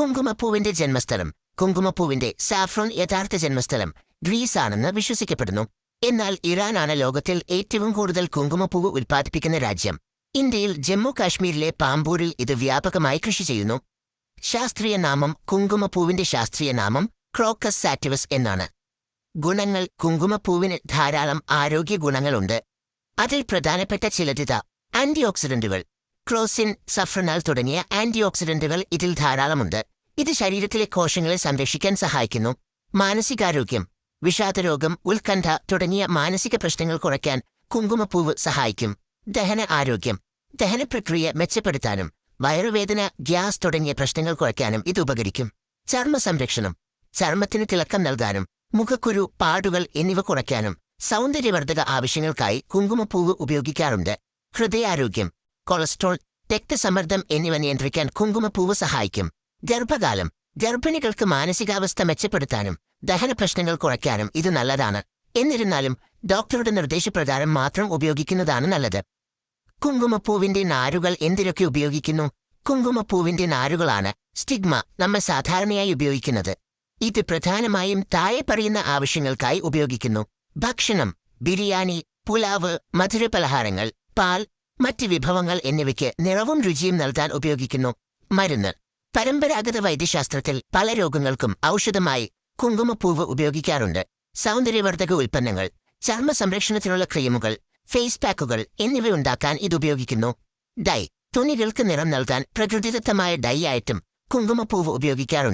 കുങ്കുമപ്പൂവിന്റെ ജന്മസ്ഥലം. കുങ്കുമപ്പൂവിന്റെ saffron യഥാർത്ഥ ജന്മസ്ഥലം. Greece ആണെന്ന് വിശ്വസിക്കപ്പെടുന്നു. എന്നാൽ ഇറാനാണ് ലോകത്തിൽ ഏറ്റവും കൂടുതൽ കുങ്കുമപ്പൂവ് ഉൽപ്പാദിപ്പിക്കുന്ന രാജ്യം. ഇന്ത്യയിൽ ജമ്മു കാശ്മീരിലെ പാമ്പൂരിൽ ഇത് വ്യാപകമായി കൃഷി ചെയ്യുന്നു. ശാസ്ത്രീയ നാമം കുങ്കുമപ്പൂവിന്റെ ശാസ്ത്രീയ നാമം ക്രോക്കസ് സാറ്റിവസ് എന്നാണ്. ഗുണങ്ങൾ കുങ്കുമപ്പൂവിന് ധാരാളം ആരോഗ്യ ഗുണങ്ങളുണ്ട്. അതിൽ പ്രധാനപ്പെട്ട ചിലതിത ആന്റി ഓക്സിഡന്റുകൾ ക്രോസിൻ സഫ്രനാൽ തുടങ്ങിയ ആന്റി ഓക്സിഡന്റുകൾ ഇതിൽ ധാരാളമുണ്ട്. ഇത് ശരീരത്തിലെ കോശങ്ങളെ സംരക്ഷിക്കാൻ സഹായിക്കുന്നു. മാനസികാരോഗ്യം വിഷാദരോഗം ഉത്കണ്ഠ തുടങ്ങിയ മാനസിക പ്രശ്നങ്ങൾ കുറയ്ക്കാൻ കുങ്കുമപ്പൂവ് സഹായിക്കും. ദഹന ആരോഗ്യം ദഹന പ്രക്രിയ മെച്ചപ്പെടുത്താനും വയറുവേദന ഗ്യാസ് തുടങ്ങിയ പ്രശ്നങ്ങൾ കുറയ്ക്കാനും ഇത് ഉപകരിക്കും. ചർമ്മ സംരക്ഷണം ചർമ്മത്തിന് തിളക്കം നൽകാനും മുഖക്കുരു പാടുകൾ എന്നിവ കുറയ്ക്കാനും സൗന്ദര്യവർദ്ധക ആവശ്യങ്ങൾക്കായി കുങ്കുമപ്പൂവ് ഉപയോഗിക്കാറുണ്ട്. ഹൃദയാരോഗ്യം കൊളസ്ട്രോൾ രക്തസമ്മർദ്ദം എന്നിവ നിയന്ത്രിക്കാൻ കുങ്കുമപ്പൂവ് സഹായിക്കും. ഗർഭകാലം ഗർഭിണികൾക്ക് മാനസികാവസ്ഥ മെച്ചപ്പെടുത്താനും ദഹന പ്രശ്നങ്ങൾ കുറയ്ക്കാനും ഇത് നല്ലതാണ്. എന്നിരുന്നാലും ഡോക്ടറുടെ നിർദ്ദേശപ്രകാരം മാത്രം ഉപയോഗിക്കുന്നതാണ് നല്ലത്. കുങ്കുമപ്പൂവിന്റെ നാരുകൾ എന്തിനൊക്കെ ഉപയോഗിക്കുന്നു? കുങ്കുമപ്പൂവിന്റെ നാരുകളാണ് സ്റ്റിഗ്മ നമ്മൾ സാധാരണയായി ഉപയോഗിക്കുന്നത്. ഇത് പ്രധാനമായും താഴെ പറയുന്ന ആവശ്യങ്ങൾക്കായി ഉപയോഗിക്കുന്നു. ഭക്ഷണം ബിരിയാണി പുലാവ് മധുരപലഹാരങ്ങൾ പാൽ മറ്റ് വിഭവങ്ങൾ എന്നിവയ്ക്ക് നിറവും രുചിയും നൽകാൻ ഉപയോഗിക്കുന്നു. മരുന്ന് പരമ്പരാഗത വൈദ്യശാസ്ത്രത്തിൽ പല രോഗങ്ങൾക്കും ഔഷധമായി കുങ്കുമപ്പൂവ് ഉപയോഗിക്കാറുണ്ട്. സൗന്ദര്യവർദ്ധക ഉൽപ്പന്നങ്ങൾ ചർമ്മ സംരക്ഷണത്തിനുള്ള ക്രീമുകൾ ഫേസ് പാക്കുകൾ എന്നിവ ഉണ്ടാക്കാൻ ഇത് ഉപയോഗിക്കുന്നു. ഡൈ തുണികൾക്ക് നിറം നൽകാൻ പ്രകൃതിദത്തമായ ഡൈ ആയിട്ടും കുങ്കുമപ്പൂവ് ഉപയോഗിക്കാറുണ്ട്.